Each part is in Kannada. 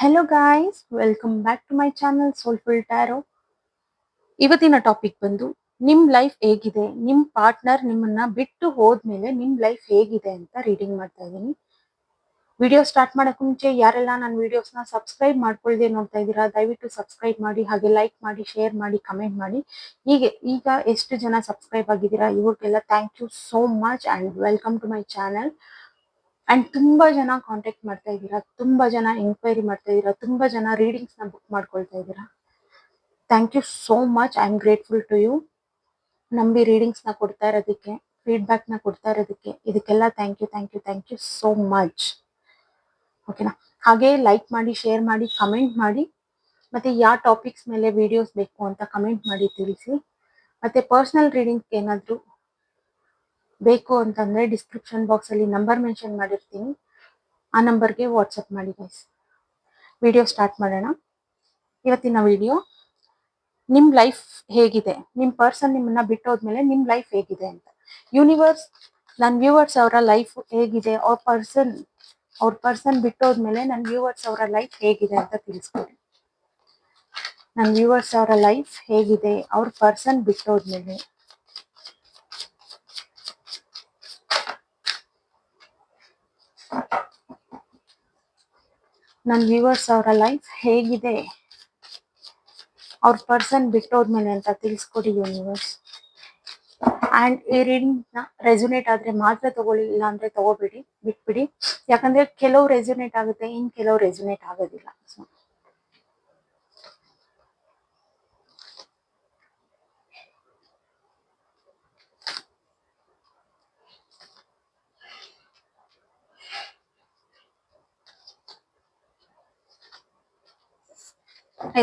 Hello guys welcome back to my channel soulful tarot ಇವತ್ತಿನ ಟಾಪಿಕ್ ಬಂದು ನಿಮ್ಮ ಲೈಫ್ ಹೇಗಿದೆ? ನಿಮ್ಮ ಪಾರ್ಟ್ನರ್ ನಿಮ್ಮನ್ನ ಬಿಟ್ಟು ಹೋದ್ಮೇಲೆ ನಿಮ್ಮ ಲೈಫ್ ಹೇಗಿದೆ ಅಂತ ರೀಡಿಂಗ್ ಮಾಡ್ತಾ ಇದ್ದೀನಿ. ವಿಡಿಯೋ ಸ್ಟಾರ್ಟ್ ಮಾಡೋಕ್ಕೆ ಮುಂಚೆ ಯಾರೆಲ್ಲ ನನ್ನ ವಿಡಿಯೋಸ್ನ ಸಬ್ಸ್ಕ್ರೈಬ್ ಮಾಡ್ಕೊಳ್ದೆ ನೋಡ್ತಾ ಇದ್ದೀರಾ, ದಯವಿಟ್ಟು ಸಬ್ಸ್ಕ್ರೈಬ್ ಮಾಡಿ, ಹಾಗೆ ಲೈಕ್ ಮಾಡಿ ಶೇರ್ ಮಾಡಿ ಕಮೆಂಟ್ ಮಾಡಿ. ಹೀಗೆ, ಈಗ ಎಷ್ಟು ಜನ ಸಬ್ಸ್ಕ್ರೈಬ್ ಆಗಿದ್ದೀರಾ? ಇವ್ರಿಗೆಲ್ಲ thank you so much and welcome to my channel and ತುಂಬಾ ಜನ ಕಾಂಟ್ಯಾಕ್ಟ್ ಮಾಡ್ತಾ ಇದ್ದೀರಾ? ತುಂಬಾ ಜನ ಎಂಕ್ವೈರಿ ಮಾಡ್ತಾ ಇದ್ದೀರಾ? ತುಂಬಾ ಜನ ರೀಡಿಂಗ್ಸ್ನ ಬುಕ್ ಮಾಡ್ಕೊಳ್ತಾ ಇದ್ದೀರಾ? Thank you so much I am grateful to you ನಂಬಿ ರೀಡಿಂಗ್ಸ್ನ ಕೊಡ್ತಾ ಇರೋದಕ್ಕೆ ಫೀಡ್ಬ್ಯಾಕ್ನ ಕೊಡ್ತಾ ಇರೋದಕ್ಕೆ ಇದಕ್ಕೆಲ್ಲ thank you thank you thank you so much ಓಕೆನಾ ಹಾಗೆ ಲೈಕ್ ಮಾಡಿ ಶೇರ್ ಮಾಡಿ ಕಮೆಂಟ್ ಮಾಡಿ. ಮತ್ತೆ ಯಾವ ಟಾಪಿಕ್ಸ್ ಮೇಲೆ ವಿಡಿಯೋಸ್ ಬೇಕು ಅಂತ ಕಮೆಂಟ್ ಮಾಡಿ ತಿಳಿಸಿ. ಮತ್ತೆ ಪರ್ಸನಲ್ ರೀಡಿಂಗ್ ಏನಾದರೂ ಬೇಕು ಅಂತಂದ್ರೆ ಡಿಸ್ಕ್ರಿಪ್ಷನ್ ಬಾಕ್ಸ್ ಅಲ್ಲಿ ನಂಬರ್ ಮೆನ್ಷನ್ ಮಾಡಿರ್ತೀನಿ. ಆ ನಂಬರ್ಗೆ ವಾಟ್ಸಪ್ ಮಾಡಿ ಗೈಸ್ ವಿಡಿಯೋ ಸ್ಟಾರ್ಟ್ ಮಾಡೋಣ. ಇವತ್ತಿನ ವಿಡಿಯೋ ನಿಮ್ ಲೈಫ್ ಹೇಗಿದೆ? ನಿಮ್ ಪರ್ಸನ್ ನಿಮ್ಮನ್ನ ಬಿಟ್ಟೋದ್ಮೇಲೆ ನಿಮ್ ಲೈಫ್ ಹೇಗಿದೆ ಅಂತ. ಯೂನಿವರ್ಸ್ ನನ್ನ ವ್ಯೂವರ್ಸ್ ಅವರ ಲೈಫ್ ಹೇಗಿದೆ? ಅವ್ರ ಪರ್ಸನ್ ಅವ್ರ ಪರ್ಸನ್ ಬಿಟ್ಟೋದ್ಮೇಲೆ ನನ್ನ ವ್ಯೂವರ್ಸ್ ಅವರ ಲೈಫ್ ಹೇಗಿದೆ ಅಂತ ತಿಳಿಸ್ಕೊಡಿ. ನನ್ನ ವ್ಯೂವರ್ಸ್ ಅವರ ಲೈಫ್ ಹೇಗಿದೆ? ಅವ್ರ ಪರ್ಸನ್ ಬಿಟ್ಟೋದ್ಮೇಲೆ. ನನ್ನ ವ್ಯೂವರ್ಸ್ ಅವರ ಲೈಫ್ ಹೇಗಿದೆ? ಅವ್ರ ಪರ್ಸನ್ ಬಿಟ್ಟೋದ್ಮೇಲೆ ಅಂತ ತಿಳಿಸ್ಕೊಡಿ ಯೂನಿವರ್ಸ್ ಅಂಡ್ ಈ ರೀಡಿಂಗ್ನ ನ ಆದರೆ ಮಾತ್ರ ತಗೊಳ್ಳಿ ಇಲ್ಲ ಅಂದ್ರೆ ತಗೋಬೇಡಿ, ಬಿಟ್ಬಿಡಿ. ಯಾಕಂದ್ರೆ ಕೆಲವು ರೆಸ್ಯುನೇಟ್ ಆಗುತ್ತೆ ಇನ್ನು ಕೆಲವು ರೆಸುನೇಟ್ ಆಗೋದಿಲ್ಲ. ಸೊ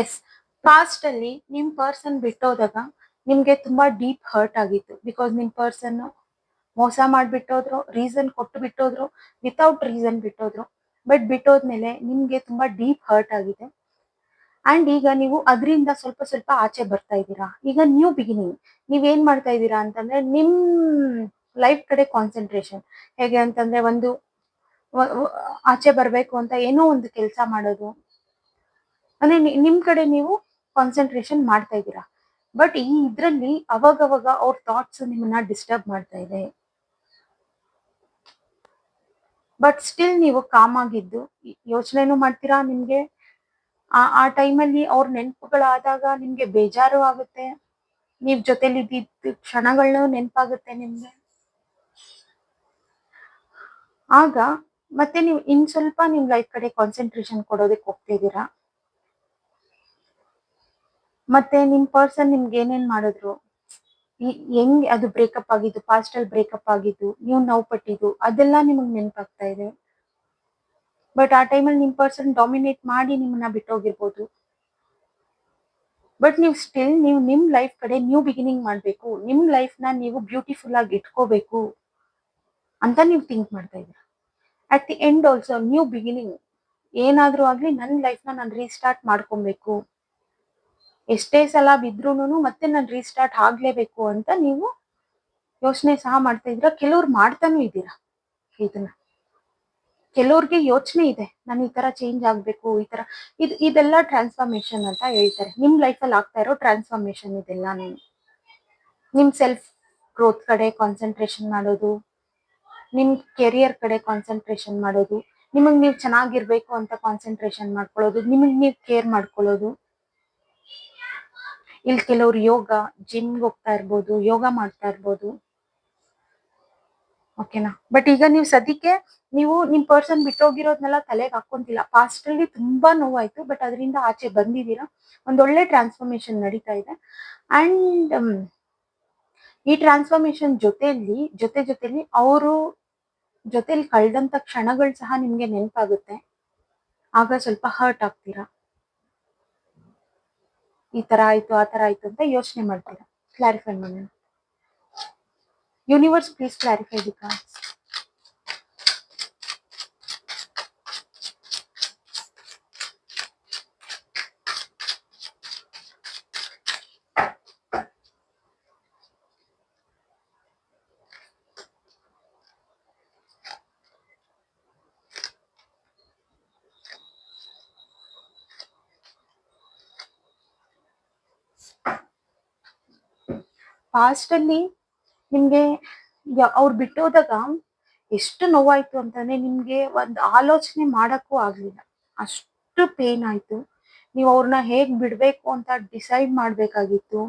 ಎಸ್ ಪಾಸ್ಟ್ ಅಲ್ಲಿ ನಿಮ್ ಪರ್ಸನ್ ಬಿಟ್ಟೋದಾಗ ನಿಮ್ಗೆ ತುಂಬಾ ಡೀಪ್ ಹರ್ಟ್ ಆಗಿತ್ತು. ಬಿಕಾಸ್ ನಿಮ್ ಪರ್ಸನ್ ಮೋಸ ಮಾಡ್ಬಿಟ್ಟೋದ್ರು ರೀಸನ್ ಕೊಟ್ಟು ಬಿಟ್ಟೋದ್ರು ವಿತೌಟ್ ರೀಸನ್ ಬಿಟ್ಟೋದ್ರು. ಬಟ್ ಬಿಟ್ಟೋದ್ಮೇಲೆ ನಿಮ್ಗೆ ತುಂಬಾ ಡೀಪ್ ಹರ್ಟ್ ಆಗಿದೆ. ಅಂಡ್ ಈಗ ನೀವು ಅದರಿಂದ ಸ್ವಲ್ಪ ಸ್ವಲ್ಪ ಆಚೆ ಬರ್ತಾ ಇದ್ದೀರಾ. ಈಗ ನ್ಯೂ ಬಿಗಿನಿಂಗ್ ನೀವೇನ್ ಮಾಡ್ತಾ ಇದ್ದೀರಾ ಅಂತಂದ್ರೆ ನಿಮ್ ಲೈಫ್ ಕಡೆ ಕಾನ್ಸಂಟ್ರೇಷನ್ ಹೇಗೆ ಅಂತಂದ್ರೆ ಒಂದು ಆಚೆ ಬರ್ಬೇಕು ಅಂತ ಏನೋ ಒಂದು ಕೆಲಸ ಮಾಡೋದು. ಅಂದ್ರೆ ನಿಮ್ ಕಡೆ ನೀವು ಕಾನ್ಸಂಟ್ರೇಷನ್ ಮಾಡ್ತಾ ಇದ್ದೀರಾ? ಬಟ್ ಈ ಇದ್ರಲ್ಲಿ ಅವಾಗವಾಗ ಅವ್ರ ಥಾಟ್ಸ್ ನಿಮ್ಮನ್ನ ಡಿಸ್ಟರ್ಬ್ ಮಾಡ್ತಾ ಇದೆ. ಬಟ್ ಸ್ಟಿಲ್ ನೀವು ಕಾಮ್ ಆಗಿದ್ದು ಯೋಚನೆನೂ ಮಾಡ್ತೀರಾ ನಿಮ್ಗೆ? ಆ ಆ ಟೈಮಲ್ಲಿ ಅವ್ರ ನೆನಪುಗಳಾದಾಗ ನಿಮ್ಗೆ ಬೇಜಾರು ಆಗುತ್ತೆ. ನೀವ್ ಜೊತೆಲಿ ಇದ್ದಿದ್ದ ಕ್ಷಣಗಳನ್ನೂ ನೆನಪಾಗುತ್ತೆ ನಿಮ್ಗೆ. ಆಗ ಮತ್ತೆ ನೀವು ಇನ್ ಸ್ವಲ್ಪ ನಿಮ್ ಲೈಫ್ ಕಡೆ ಕಾನ್ಸಂಟ್ರೇಷನ್ ಕೊಡೋದಕ್ಕೆ ಹೋಗ್ತಿದ್ದೀರಾ ಮತ್ತೆ ನಿಮ್ ಪರ್ಸನ್ ನಿಮ್ಗೆ ಏನೇನ್ ಮಾಡಿದ್ರು? ಹೆಂಗ್ ಅದು ಬ್ರೇಕಪ್ ಆಗಿದ್ದು ಪಾಸ್ಟ್ ಅಲ್ಲಿ ಬ್ರೇಕಪ್ ಆಗಿದ್ದು, ನೀವು ನೋವು ಪಟ್ಟಿದ್ದು ಅದೆಲ್ಲ ನಿಮಗ್ ನೆನಪಾಗ್ತಾ ಇದೆ. ಬಟ್ ಆ ಟೈಮಲ್ಲಿ ನಿಮ್ ಪರ್ಸನ್ ಡಾಮಿನೇಟ್ ಮಾಡಿ ನಿಮ್ಮನ್ನ ಬಿಟ್ಟೋಗಿರ್ಬೋದು. ಬಟ್ ನೀವು ಸ್ಟಿಲ್ ನೀವು ನಿಮ್ ಲೈಫ್ ಕಡೆ ನ್ಯೂ ಬಿಗಿನಿಂಗ್ ಮಾಡ್ಬೇಕು. ನಿಮ್ ಲೈಫ್ನ ನೀವು ಬ್ಯೂಟಿಫುಲ್ ಆಗಿ ಇಟ್ಕೋಬೇಕು ಅಂತ ನೀವು ಥಿಂಕ್ ಮಾಡ್ತಾ ಇದ್ದೀರಾ? At the end also new beginning ಏನಾದ್ರೂ ಆಗ್ಲಿ ನನ್ನ ಲೈಫ್ನ ನಾನು ರೀಸ್ಟಾರ್ಟ್ ಮಾಡ್ಕೊಬೇಕು. ಎಷ್ಟೇ ಸಲ ಬಿದ್ರೂನು ಮತ್ತೆ ನಾನು ರೀಸ್ಟಾರ್ಟ್ ಆಗ್ಲೇಬೇಕು ಅಂತ ನೀವು ಯೋಚನೆ ಸಹ ಮಾಡ್ತಾ ಇದ್ರ ಕೆಲವ್ರು ಮಾಡ್ತಾನೂ ಇದ್ದೀರಾ ಇದನ್ನ? ಕೆಲವ್ರಿಗೆ ಯೋಚನೆ ಇದೆ, ನಾನು ಈ ತರ ಚೇಂಜ್ ಆಗ್ಬೇಕು, ಈ ತರ ಇದು, ಇದೆಲ್ಲ ಟ್ರಾನ್ಸ್ಫಾರ್ಮೇಶನ್ ಅಂತ ಹೇಳ್ತಾರೆ. ನಿಮ್ ಲೈಫ್ ಅಲ್ಲಿ ಆಗ್ತಾ ಇರೋ ಟ್ರಾನ್ಸ್ಫಾರ್ಮೇಶನ್ ಇದೆಲ್ಲ ನಿಮ್ ಸೆಲ್ಫ್ ಗ್ರೋತ್ ಕಡೆ ಕಾನ್ಸಂಟ್ರೇಷನ್ ಮಾಡೋದು, ನಿಮ್ ಕೆರಿಯರ್ ಕಡೆ ಕಾನ್ಸಂಟ್ರೇಷನ್ ಮಾಡೋದು, ನಿಮಗ್ ನೀವು ಚೆನ್ನಾಗಿರ್ಬೇಕು ಅಂತ ಕಾನ್ಸಂಟ್ರೇಷನ್ ಮಾಡ್ಕೊಳ್ಳೋದು, ನಿಮಗ್ ನೀವು ಕೇರ್ ಮಾಡ್ಕೊಳ್ಳೋದು. ಇಲ್ಲಿ ಕೆಲವ್ರು ಯೋಗ ಜಿಮ್ ಹೋಗ್ತಾ ಇರ್ಬೋದು, ಯೋಗ ಮಾಡ್ತಾ ಇರ್ಬೋದು. ಓಕೆನಾ ಬಟ್ ಈಗ ನೀವು ಸದ್ಯಕ್ಕೆ ನೀವು ನಿಮ್ ಪರ್ಸನ್ ಬಿಟ್ಟೋಗಿರೋದ್ನೆಲ್ಲ ತಲೆಗೆ ಹಾಕೊಂತಿಲ್ಲ. ಪಾಸ್ಟ್ ಅಲ್ಲಿ ತುಂಬಾ ನೋವಾಯ್ತು ಬಟ್ ಅದರಿಂದ ಆಚೆ ಬಂದಿದ್ದೀರಾ? ಒಂದೊಳ್ಳೆ ಟ್ರಾನ್ಸ್ಫಾರ್ಮೇಶನ್ ನಡೀತಾ ಇದೆ. ಅಂಡ್ ಈ ಟ್ರಾನ್ಸ್ಫಾರ್ಮೇಶನ್ ಜೊತೆಯಲ್ಲಿ, ಜೊತೆ ಜೊತೆಲಿ ಅವರು ಜೊತೆಲಿ ಕಳೆದಂತ ಕ್ಷಣಗಳು ಸಹ ನಿಮ್ಗೆ ನೆನಪಾಗುತ್ತೆ. ಆಗ ಸ್ವಲ್ಪ ಹರ್ಟ್ ಆಗ್ತೀರಾ? ಈ ತರ ಆಯ್ತು, ಆ ತರ ಆಯ್ತು ಅಂತ ಯೋಚನೆ ಮಾಡ್ತೀರಾ? ಕ್ಲಾರಿಫೈ ಮಾಡೋಣ. Universe please clarify the cards past ಅಲ್ಲಿ ನಿಮ್ಗೆ ಅವ್ರು ಬಿಟ್ಟೋದಾಗ ಎಷ್ಟು ನೋವಾಯ್ತು ಅಂತಾನೆ ನಿಮ್ಗೆ ಒಂದ್ ಆಲೋಚನೆ ಮಾಡಕ್ಕೂ ಆಗ್ಲಿಲ್ಲ. ಅಷ್ಟು ಪೇನ್ ಆಯ್ತು. ನೀವು ಅವ್ರನ್ನ ಹೇಗ್ ಬಿಡ್ಬೇಕು ಅಂತ ಡಿಸೈಡ್ ಮಾಡ್ಬೇಕಾಗಿತ್ತು.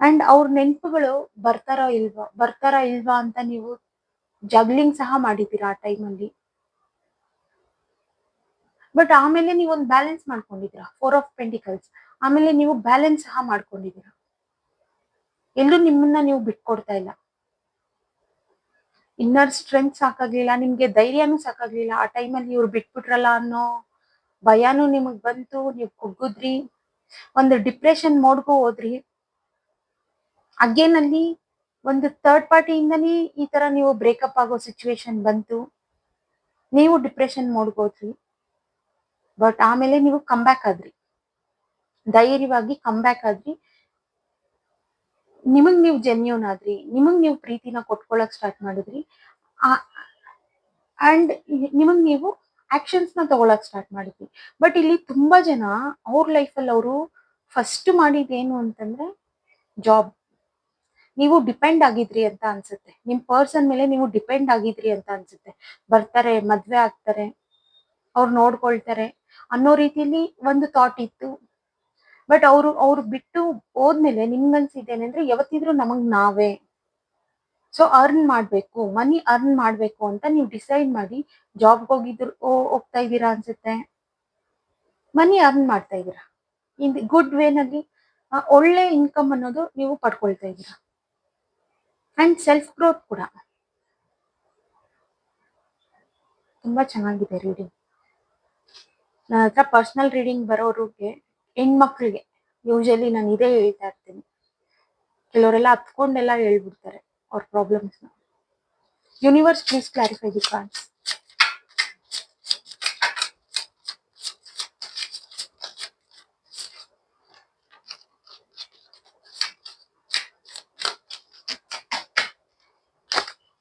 ಅಂಡ್ ಅವ್ರ ನೆನಪುಗಳು ಬರ್ತಾರ ಇಲ್ವಾ ಬರ್ತಾರ ಇಲ್ವಾ ಅಂತ ನೀವು ಜಗ್ಲಿಂಗ್ ಸಹ ಮಾಡಿದ್ದೀರಾ ಆ ಟೈಮಲ್ಲಿ ಬಟ್ ಆಮೇಲೆ ನೀವು ಒಂದು ಬ್ಯಾಲೆನ್ಸ್ ಮಾಡ್ಕೊಂಡಿದ್ದೀರಾ ಫೋರ್ ಆಫ್ ಪೆಂಟಿಕಲ್ಸ್ ಆಮೇಲೆ ನೀವು ಬ್ಯಾಲೆನ್ಸ್ ಸಹ ಮಾಡ್ಕೊಂಡಿದ್ದೀರಾ. ಎಲ್ಲೂ ನಿಮ್ಮನ್ನ ನೀವು ಬಿಟ್ಕೊಡ್ತಾ ಇಲ್ಲ. ಇನ್ನರ್ ಸ್ಟ್ರೆಂತ್ ಸಾಕಾಗ್ಲಿಲ್ಲ, ನಿಮ್ಗೆ ಧೈರ್ಯನೂ ಸಾಕಾಗ್ಲಿಲ್ಲ. ಆ ಟೈಮಲ್ಲಿ ಇವ್ರು ಬಿಟ್ಬಿಟ್ರಲ್ಲ ಅನ್ನೋ ಭಯನೂ ನಿಮಗ್ ಬಂತು. ನೀವು ಕುಗ್ಗುದ್ರಿ. ಒಂದು ಡಿಪ್ರೆಷನ್ ಮೋಡ್ಗೂ ಹೋದ್ರಿ. ಅಗೇನ್ ಒಂದು ಥರ್ಡ್ ಪಾರ್ಟಿಯಿಂದನೇ ಈ ತರ ನೀವು ಬ್ರೇಕಪ್ ಆಗೋ ಸಿಚುವೇಶನ್ ಬಂತು. ನೀವು ಡಿಪ್ರೆಷನ್ ಮೋಡ್ಗೋದ್ರಿ ಬಟ್ ಆಮೇಲೆ ನೀವು ಬ್ಯಾಕ್ ಆದ್ರಿ. ಧೈರ್ಯವಾಗಿ ಬ್ಯಾಕ್ ಆದ್ರಿ. ನಿಮಗ್ ನೀವು ಜೆನ್ಯೂನ್ ಆದ್ರಿ, ನಿಮಗ್ ನೀವು ಪ್ರೀತಿನ ಕೊಟ್ಕೊಳಕ್ ಸ್ಟಾರ್ಟ್ ಮಾಡಿದ್ರಿ ಅಂಡ್ ನಿಮಗ್ ನೀವು ಆಕ್ಷನ್ಸ್ನ ತಗೊಳಕ್ ಸ್ಟಾರ್ಟ್ ಮಾಡಿದ್ರಿ. ಬಟ್ ಇಲ್ಲಿ ತುಂಬಾ ಜನ ಅವ್ರ ಲೈಫಲ್ಲಿ ಅವರು ಫಸ್ಟ್ ಮಾಡಿದೇನು ಅಂತಂದ್ರೆ ಜಾಬ್ ನೀವು ಡಿಪೆಂಡ್ ಆಗಿದ್ರಿ ಅಂತ ಅನ್ಸುತ್ತೆ. ನಿಮ್ ಪರ್ಸನ್ ಮೇಲೆ ನೀವು ಡಿಪೆಂಡ್ ಆಗಿದ್ರಿ ಅಂತ ಅನ್ಸುತ್ತೆ. ಬರ್ತಾರೆ, ಮದ್ವೆ ಆಗ್ತಾರೆ, ಅವ್ರು ನೋಡ್ಕೊಳ್ತಾರೆ ಅನ್ನೋ ರೀತಿಲಿ ಒಂದು ಥಾಟ್ ಇತ್ತು. ಬಟ್ ಅವರು, ಅವ್ರು ಬಿಟ್ಟು ಹೋದ್ಮೇಲೆ ನಿಮ್ಗನ್ಸಿದ್ದೇನೆಂದ್ರೆ ಯಾವತ್ತಿದ್ರು ನಮಗ್ ನಾವೇ. ಸೊ ಅರ್ನ್ ಮಾಡ್ಬೇಕು ಮನಿ ಅರ್ನ್ ಮಾಡ್ಬೇಕು ಅಂತ ನೀವು ಡಿಸೈಡ್ ಮಾಡಿ ಜಾಬ್ಗೆ ಹೋಗಿದ್ರು ಹೋಗ್ತಾ ಇದ್ದೀರಾ ಅನ್ಸುತ್ತೆ. ಮನಿ ಅರ್ನ್ ಮಾಡ್ತಾ ಇದ್ದೀರಾ. ಇನ್ ಗುಡ್ ವೇನಲ್ಲಿ ಒಳ್ಳೆ ಇನ್ಕಮ್ ಅನ್ನೋದು ನೀವು ಪಡ್ಕೊಳ್ತಾ ಇದ್ದೀರಾ. ಅಂಡ್ ಸೆಲ್ಫ್ ಗ್ರೋತ್ ಕೂಡ. ತುಂಬಾ ಚೆನ್ನಾಗಿದೆ ರೀಡಿಂಗ್ ನನ್ನ ಹತ್ರ ಪರ್ಸನಲ್ ರೀಡಿಂಗ್ ಬರೋರಿಗೆ ಹೆಣ್ಮಕ್ಳಿಗೆ ಯೂಶಲಿ ನಾನು ಇದೇ ಹೇಳ್ತಾ ಇರ್ತೀನಿ. ಕೆಲವರೆಲ್ಲ ಹತ್ಕೊಂಡೆಲ್ಲ ಹೇಳ್ಬಿಡ್ತಾರೆ ಅವ್ರ ಪ್ರಾಬ್ಲಮ್ಸ್ನ universe please clarify the cards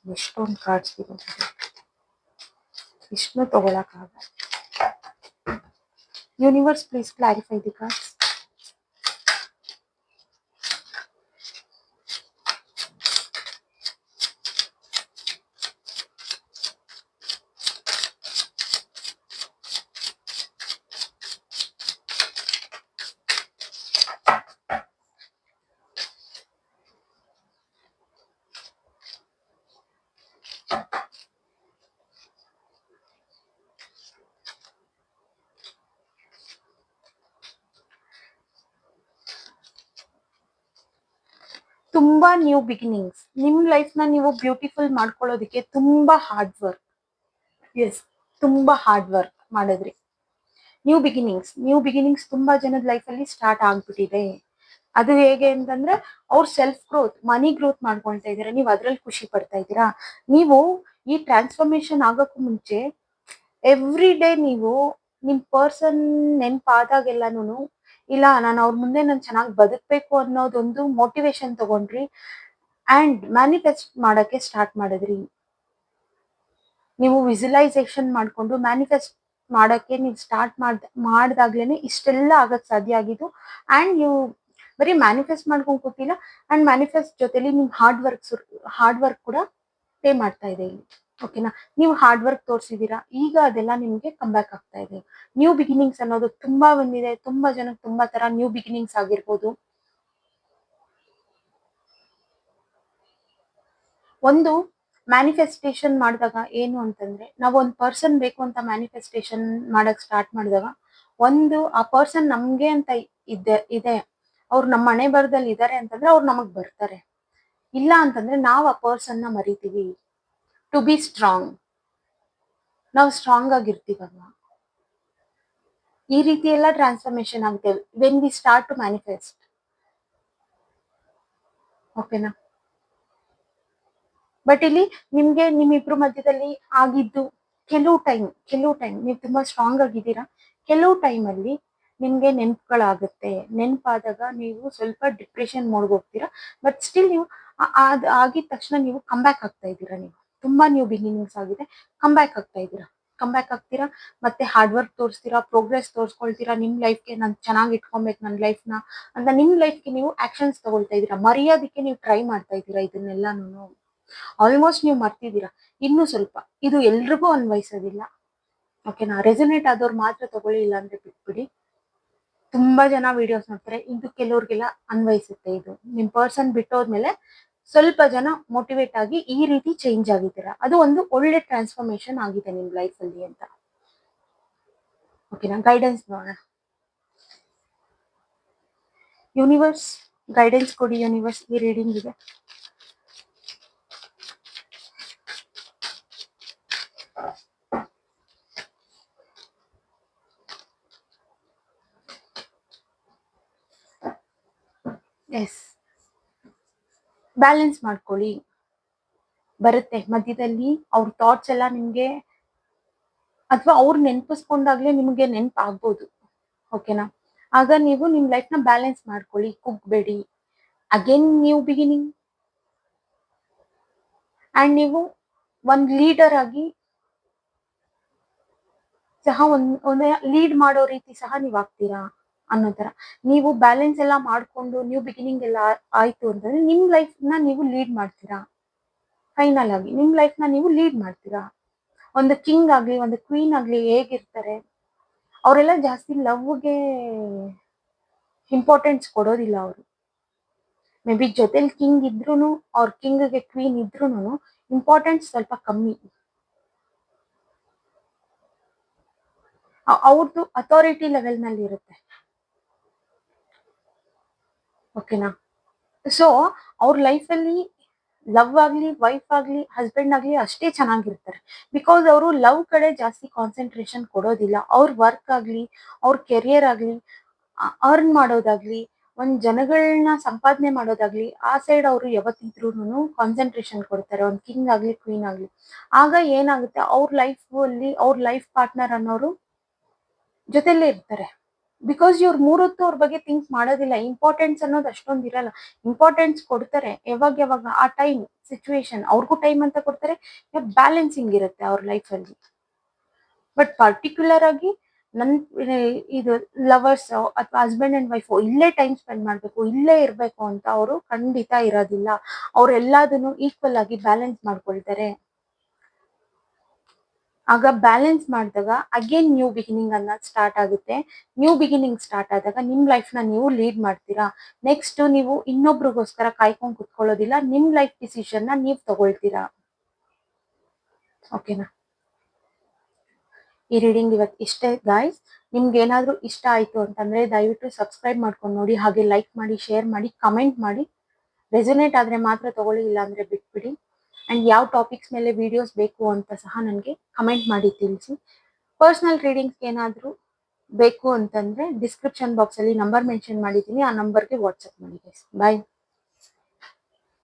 ಎಷ್ಟೊಂದು ಕಾರ್ಡ್ಸ್ ಇರೋದು. ಇಷ್ಟನ್ನು ತಗೊಳಕ್ಕಾಗಲ್ಲ. Universe please clarify the cards ತುಂಬಾ ನ್ಯೂ ಬಿಗಿನಿಂಗ್ಸ್ ನಿಮ್ ಲೈಫ್ನ ನೀವು ಬ್ಯೂಟಿಫುಲ್ ಮಾಡ್ಕೊಳ್ಳೋದಕ್ಕೆ ತುಂಬಾ ಹಾರ್ಡ್ ವರ್ಕ್ ಎಸ್ ತುಂಬಾ ಹಾರ್ಡ್ ವರ್ಕ್ ಮಾಡಿದ್ರಿ. ನ್ಯೂ ಬಿಗಿನಿಂಗ್ಸ್ ನ್ಯೂ ಬಿಗಿನಿಂಗ್ಸ್ ತುಂಬಾ ಜನದ ಲೈಫ್ ಅಲ್ಲಿ ಸ್ಟಾರ್ಟ್ ಆಗ್ಬಿಟ್ಟಿದೆ. ಅದು ಹೇಗೆ ಅಂತಂದ್ರೆ, ಅವ್ರ ಸೆಲ್ಫ್ ಗ್ರೋತ್ ಮನಿ ಗ್ರೋತ್ ಮಾಡ್ಕೊಳ್ತಾ ಇದೀರ. ನೀವು ಅದ್ರಲ್ಲಿ ಖುಷಿ ಪಡ್ತಾ ಇದ್ದೀರಾ? ನೀವು ಈ ಟ್ರಾನ್ಸ್ಫಾರ್ಮೇಶನ್ ಆಗೋಕ್ಕೂ ಮುಂಚೆ ಎವ್ರಿ ಡೇ ನೀವು ನಿಮ್ ಪರ್ಸನ್ ನೆನ್ಪಾದಾಗೆಲ್ಲನೂ ಇಲ್ಲ, ನಾನು ಅವ್ರ ಮುಂದೆ ನಾನು ಚೆನ್ನಾಗಿ ಬದುಕಬೇಕು ಅನ್ನೋದೊಂದು ಮೋಟಿವೇಶನ್ ತಗೊಂಡ್ರಿ ಅಂಡ್ ಮ್ಯಾನಿಫೆಸ್ಟ್ ಮಾಡಕ್ಕೆ ಸ್ಟಾರ್ಟ್ ಮಾಡಿದ್ರಿ. ನೀವು ವಿಸುಲೈಸೇಷನ್ ಮಾಡ್ಕೊಂಡು ಮ್ಯಾನಿಫೆಸ್ಟ್ ಮಾಡಕ್ಕೆ ನೀವು ಸ್ಟಾರ್ಟ್ ಮಾಡ್ ಮಾಡ್ದಾಗ್ಲೇನೆ ಇಷ್ಟೆಲ್ಲ ಆಗೋಕ್ಕೆ ಸಾಧ್ಯ ಆಗಿದ್ದು ಅಂಡ್ ನೀವು ಬರೀ ಮ್ಯಾನಿಫೆಸ್ಟ್ ಮಾಡ್ಕೊಂಡು ಕೂತಿಲ್ಲ ಅಂಡ್ ಮ್ಯಾನಿಫೆಸ್ಟ್ ಜೊತೆಲಿ ನಿಮ್ಮ ಹಾರ್ಡ್ ವರ್ಕ್ ಹಾರ್ಡ್ ವರ್ಕ್ ಕೂಡ ಪೇ ಮಾಡ್ತಾ ಇದೆ ಇಲ್ಲಿ. ಓಕೆನಾ ನೀವು ಹಾರ್ಡ್ ವರ್ಕ್ ತೋರಿಸಿದೀರಾ, ಈಗ ಅದೆಲ್ಲ ನಿಮ್ಗೆ ಕಂಬ್ಯಾಕ್ ಆಗ್ತಾ ಇದೆ. ನ್ಯೂ ಬಿಗಿನಿಂಗ್ಸ್ ಅನ್ನೋದು ತುಂಬಾ ಬಂದಿದೆ, ತುಂಬಾ ಜನಕ್ಕೆ ತುಂಬಾ ತರ ನ್ಯೂ ಬಿಗಿನಿಂಗ್ಸ್ ಆಗಿರ್ಬೋದು. ಒಂದು ಮ್ಯಾನಿಫೆಸ್ಟೇಷನ್ ಮಾಡಿದಾಗ ಏನು ಅಂತಂದ್ರೆ, ನಾವು ಒಂದು ಪರ್ಸನ್ ಬೇಕು ಅಂತ ಮ್ಯಾನಿಫೆಸ್ಟೇಷನ್ ಮಾಡಕ್ ಸ್ಟಾರ್ಟ್ ಮಾಡಿದಾಗ, ಒಂದು ಆ ಪರ್ಸನ್ ನಮ್ಗೆ ಅಂತ ಇದೆ ಇದೆ. ಅವ್ರು ನಮ್ಮ ಮನೆ ಬರದಲ್ಲಿ ಇದಾರೆ ಅಂತಂದ್ರೆ ಅವ್ರು ನಮಗ್ ಬರ್ತಾರೆ. ಇಲ್ಲ ಅಂತಂದ್ರೆ ನಾವು ಆ ಪರ್ಸನ್ನ ಮರಿತೀವಿ. ಟು ಬಿ ಸ್ಟ್ರಾಂಗ್ ನಾವು ಸ್ಟ್ರಾಂಗ್ ಆಗಿರ್ತೀವಲ್ವಾ? ಈ ರೀತಿ ಎಲ್ಲ ಟ್ರಾನ್ಸ್ಫಾರ್ಮೇಶನ್ ಆಗುತ್ತೆ. When we start to manifest ಓಕೆನಾ ಬಟ್ ಇಲ್ಲಿ ನಿಮ್ಗೆ ನಿಮ್ಮಿಬ್ರು ಮಧ್ಯದಲ್ಲಿ ಆಗಿದ್ದು ಕೆಲವು ಟೈಮ್ ಕೆಲವು ಟೈಮ್ ನೀವು ತುಂಬಾ ಸ್ಟ್ರಾಂಗ್ ಆಗಿದ್ದೀರಾ? ಕೆಲವು ಟೈಮ್ ಅಲ್ಲಿ ನಿಮ್ಗೆ ನೆನ್ಪುಗಳಾಗುತ್ತೆ. ನೆನಪಾದಾಗ ನೀವು ಸ್ವಲ್ಪ ಡಿಪ್ರೆಷನ್ ಹೋಗ್ತೀರಾ? ಬಟ್ ಸ್ಟಿಲ್ ನೀವು ಆಗಿದ ತಕ್ಷಣ ನೀವು ಬ್ಯಾಕ್ ಆಗ್ತಾ ಇದ್ದೀರಾ ನೀವು. ತುಂಬಾ ನೀವು ಬಿಗಿನಿಂಗ್ಸ್ ಆಗಿದೆ. ಬ್ಯಾಕ್ ಆಗ್ತಾ ಇದ್ದೀರಾ? ಬ್ಯಾಕ್ ಆಗ್ತೀರಾ? ಮತ್ತೆ ಹಾರ್ಡ್ ವರ್ಕ್ ತೋರಿಸ್ತೀರಾ? ಪ್ರೋಗ್ರೆಸ್ ತೋರಿಸ್ಕೊಳ್ತೀರಾ? ನಿಮ್ ಲೈಫ್ಗೆ ನಾನು ಚೆನ್ನಾಗಿ ಇಟ್ಕೊಬೇಕು ನನ್ನ ಲೈಫ್ನ ಅಂತ ನಿಮ್ ಲೈಫ್ಗೆ ನೀವು ಆಕ್ಷನ್ಸ್ ತಗೊಳ್ತಾ ಇದೀರಾ ಮರೆಯೋದಕ್ಕೆ ನೀವು ಟ್ರೈ ಮಾಡ್ತಾ ಇದ್ದೀರಾ ಇದನ್ನೆಲ್ಲಾನು ಆಲ್ಮೋಸ್ಟ್ ನೀವು ಮರ್ತಿದ್ದೀರಾ? ಇನ್ನು ಸ್ವಲ್ಪ. ಇದು ಎಲ್ರಿಗೂ ಅನ್ವಯಿಸೋದಿಲ್ಲ. ಓಕೆನಾ ರೆಸನೇಟ್ ಆದವ್ರು ಮಾತ್ರ ತಗೊಳ್ಳಿ ಇಲ್ಲ ಅಂದ್ರೆ ಬಿಟ್ಬಿಡಿ. ತುಂಬಾ ಜನ ವಿಡಿಯೋಸ್ ನೋಡ್ತಾರೆ. ಇದು ಕೆಲವ್ರಿಗೆಲ್ಲ ಅನ್ವಯಿಸುತ್ತೆ ಇದು. ನಿಮ್ ಪರ್ಸನ್ ಬಿಟ್ಟೋದ್ಮೇಲೆ ಸ್ವಲ್ಪ ಜನ ಮೋಟಿವೇಟ್ ಆಗಿ ಈ ರೀತಿ ಚೇಂಜ್ ಆಗಿದ್ದೀರಾ? ಅದು ಒಂದು ಒಳ್ಳೆ ಟ್ರಾನ್ಸ್ಫಾರ್ಮೇಶನ್ ಆಗಿದೆ ನಿಮ್ ಲೈಫ್ ಅಲ್ಲಿ ಅಂತ. ಓಕೆನಾ ಗೈಡೆನ್ಸ್ ನೋಡೋಣ. ಯೂನಿವರ್ಸ್ ಗೈಡೆನ್ಸ್ ಕೊಡಿ ಯೂನಿವರ್ಸ್ ಈ ರೀಡಿಂಗ್ ಇದೆ ಎಸ್ ಬ್ಯಾಲೆನ್ಸ್ ಮಾಡ್ಕೊಳ್ಳಿ. ಬರುತ್ತೆ. ಮಧ್ಯದಲ್ಲಿ ಅವ್ರ ಥಾಟ್ಸ್ ಎಲ್ಲ ನಿಮಗೆ ಅಥವಾ ಅವ್ರು ನೆನಪಿಸ್ಕೊಂಡಾಗ್ಲೇ ನಿಮಗೆ ನೆನಪಾಗ್ಬೋದು. ಓಕೆನಾ ಆಗ ನೀವು ನಿಮ್ಮ ಲೈಫ್ನ ಬ್ಯಾಲೆನ್ಸ್ ಮಾಡ್ಕೊಳ್ಳಿ. ಕುಗ್ಬೇಡಿ. ಅಗೇನ್ ನ್ಯೂ ಬಿಗಿನಿಂಗ್ ಅಂಡ್ ನೀವು ಒಂದು ಲೀಡರ್ ಆಗಿ ಸಹ ಒಂದ್ ಲೀಡ್ ಮಾಡೋ ರೀತಿ ಸಹ ನೀವು ಆಗ್ತೀರಾ? ಅನ್ನೋ ತರ ನೀವು ಬ್ಯಾಲೆನ್ಸ್ ಎಲ್ಲ ಮಾಡ್ಕೊಂಡು ನ್ಯೂ ಬಿಗಿನಿಂಗ್ ಎಲ್ಲ ಆಯ್ತು ಅಂತಂದ್ರೆ ನಿಮ್ ಲೈಫ್ನ ನೀವು ಲೀಡ್ ಮಾಡ್ತೀರಾ? ಫೈನಲ್ ಆಗಿ ನಿಮ್ ಲೈಫ್ನ ನೀವು ಲೀಡ್ ಮಾಡ್ತೀರಾ? ಒಂದು ಕಿಂಗ್ ಆಗ್ಲಿ, ಒಂದು ಕ್ವೀನ್ ಆಗ್ಲಿ ಹೇಗಿರ್ತಾರೆ? ಅವರೆಲ್ಲ ಜಾಸ್ತಿ ಲವ್ಗೆ ಇಂಪಾರ್ಟೆನ್ಸ್ ಕೊಡೋದಿಲ್ಲ ಅವರು. ಮೇ ಬಿ ಜೊತೆಲಿ ಕಿಂಗ್ ಇದ್ರೂನು, ಅವ್ರ ಕಿಂಗ್ಗೆ ಕ್ವೀನ್ ಇದ್ರೂನು ಇಂಪಾರ್ಟೆನ್ಸ್ ಸ್ವಲ್ಪ ಕಮ್ಮಿ. ಅವ್ರದ್ದು ಅಥಾರಿಟಿ ಲೆವೆಲ್ನಲ್ಲಿ ಇರುತ್ತೆ ಓಕೆನಾ ಸೊ ಅವ್ರ ಲೈಫಲ್ಲಿ ಲವ್ ಆಗ್ಲಿ ವೈಫ್ ಆಗ್ಲಿ ಹಸ್ಬೆಂಡ್ ಆಗ್ಲಿ ಅಷ್ಟೇ ಚೆನ್ನಾಗಿರ್ತಾರೆ. ಬಿಕಾಸ್ ಅವರು ಲವ್ ಕಡೆ ಜಾಸ್ತಿ ಕಾನ್ಸಂಟ್ರೇಷನ್ ಕೊಡೋದಿಲ್ಲ. ಅವ್ರ ವರ್ಕ್ ಆಗ್ಲಿ, ಅವ್ರ ಕೆರಿಯರ್ ಆಗ್ಲಿ ಅರ್ನ್ ಮಾಡೋದಾಗ್ಲಿ, ಒಂದು ಜನಗಳನ್ನ ಸಂಪಾದನೆ ಮಾಡೋದಾಗ್ಲಿ, ಆ ಸೈಡ್ ಅವರು ಯಾವತ್ತಿದ್ರೂ ಕಾನ್ಸಂಟ್ರೇಷನ್ ಕೊಡ್ತಾರೆ. ಒಂದು ಕಿಂಗ್ ಆಗ್ಲಿ ಕ್ವೀನ್ ಆಗ್ಲಿ. ಆಗ ಏನಾಗುತ್ತೆ? ಅವ್ರ ಲೈಫ್ ಅಲ್ಲಿ ಅವ್ರ ಲೈಫ್ ಪಾರ್ಟ್ನರ್ ಅನ್ನೋರು ಜೊತೆಲೇ ಇರ್ತಾರೆ. ಬಿಕಾಸ್ ಇವ್ರು ಮೂರೊತ್ತು ಅವ್ರ ಬಗ್ಗೆ ಥಿಂಕ್ಸ್ ಮಾಡೋದಿಲ್ಲ. ಇಂಪಾರ್ಟೆನ್ಸ್ ಅನ್ನೋದು ಅಷ್ಟೊಂದು ಇರಲ್ಲ. ಇಂಪಾರ್ಟೆನ್ಸ್ ಕೊಡ್ತಾರೆ. ಯಾವಾಗ ಯಾವಾಗ ಆ ಟೈಮ್ ಸಿಚುವೇಶನ್ ಅವ್ರಿಗೂ ಟೈಮ್ ಅಂತ ಕೊಡ್ತಾರೆ. ಬ್ಯಾಲೆನ್ಸಿಂಗ್ ಇರುತ್ತೆ ಅವ್ರ ಲೈಫಲ್ಲಿ ಬಟ್ ಪರ್ಟಿಕ್ಯುಲರ್ ಆಗಿ ನನ್ ಇದು ಲವರ್ಸ್ ಅಥವಾ ಹಸ್ಬೆಂಡ್ ಅಂಡ್ ವೈಫ್ ಇಲ್ಲೇ ಟೈಮ್ ಸ್ಪೆಂಡ್ ಮಾಡ್ಬೇಕು, ಇಲ್ಲೇ ಇರಬೇಕು ಅಂತ ಅವರು ಖಂಡಿತ ಇರೋದಿಲ್ಲ. ಅವ್ರು ಎಲ್ಲದನ್ನು ಈಕ್ವಲ್ ಆಗಿ ಬ್ಯಾಲೆನ್ಸ್ ಮಾಡ್ಕೊಳ್ತಾರೆ. ಆಗ ಬ್ಯಾಲೆನ್ಸ್ ಮಾಡಿದಾಗ ಅಗೇನ್ ನ್ಯೂ ಬಿಗಿನಿಂಗ್ ಅನ್ನೋದು ಸ್ಟಾರ್ಟ್ ಆಗುತ್ತೆ. ನ್ಯೂ ಬಿಗಿನಿಂಗ್ ಸ್ಟಾರ್ಟ್ ಆದಾಗ ನಿಮ್ ಲೈಫ್ನ ನೀವು ಲೀಡ್ ಮಾಡ್ತೀರಾ? ನೆಕ್ಸ್ಟ್ ನೀವು ಇನ್ನೊಬ್ರಿಗೋಸ್ಕರ ಕಾಯ್ಕೊಂಡು ಕುತ್ಕೊಳ್ಳೋದಿಲ್ಲ, ನಿಮ್ ಲೈಫ್ ಡಿಸಿಷನ್ನ ನೀವ್ ತಗೊಳ್ತೀರಾ? ಓಕೆನಾ ಈ ರೀಡಿಂಗ್ ಇವತ್ತು ಇಷ್ಟೇ ಗಾಯ್ಸ್ ನಿಮ್ಗೆ ಏನಾದ್ರೂ ಇಷ್ಟ ಆಯ್ತು ಅಂತಂದ್ರೆ ದಯವಿಟ್ಟು ಸಬ್ಸ್ಕ್ರೈಬ್ ಮಾಡ್ಕೊಂಡು ನೋಡಿ, ಹಾಗೆ ಲೈಕ್ ಮಾಡಿ ಶೇರ್ ಮಾಡಿ ಕಮೆಂಟ್ ಮಾಡಿ. ರೆಸೊನೇಟ್ ಆದ್ರೆ ಮಾತ್ರ ತಗೊಳ್ಳಿ ಇಲ್ಲ ಅಂದ್ರೆ ಬಿಟ್ಬಿಡಿ. ಅಂಡ್ ಯಾವ ಟಾಪಿಕ್ಸ್ ಮೇಲೆ ವಿಡಿಯೋಸ್ ಬೇಕು ಅಂತ ಸಹ ನನಗೆ ಕಮೆಂಟ್ ಮಾಡಿ ತಿಳಿಸಿ. ಪರ್ಸನಲ್ ರೀಡಿಂಗ್ಸ್ ಏನಾದರೂ ಬೇಕು ಅಂತಂದ್ರೆ ಡಿಸ್ಕ್ರಿಪ್ಷನ್ ಬಾಕ್ಸ್ ಅಲ್ಲಿ ನಂಬರ್ ಮೆನ್ಷನ್ ಮಾಡಿದ್ದೀನಿ. ಆ ನಂಬರ್ಗೆ ವಾಟ್ಸಪ್ ಮಾಡಿ ಬಾಯ್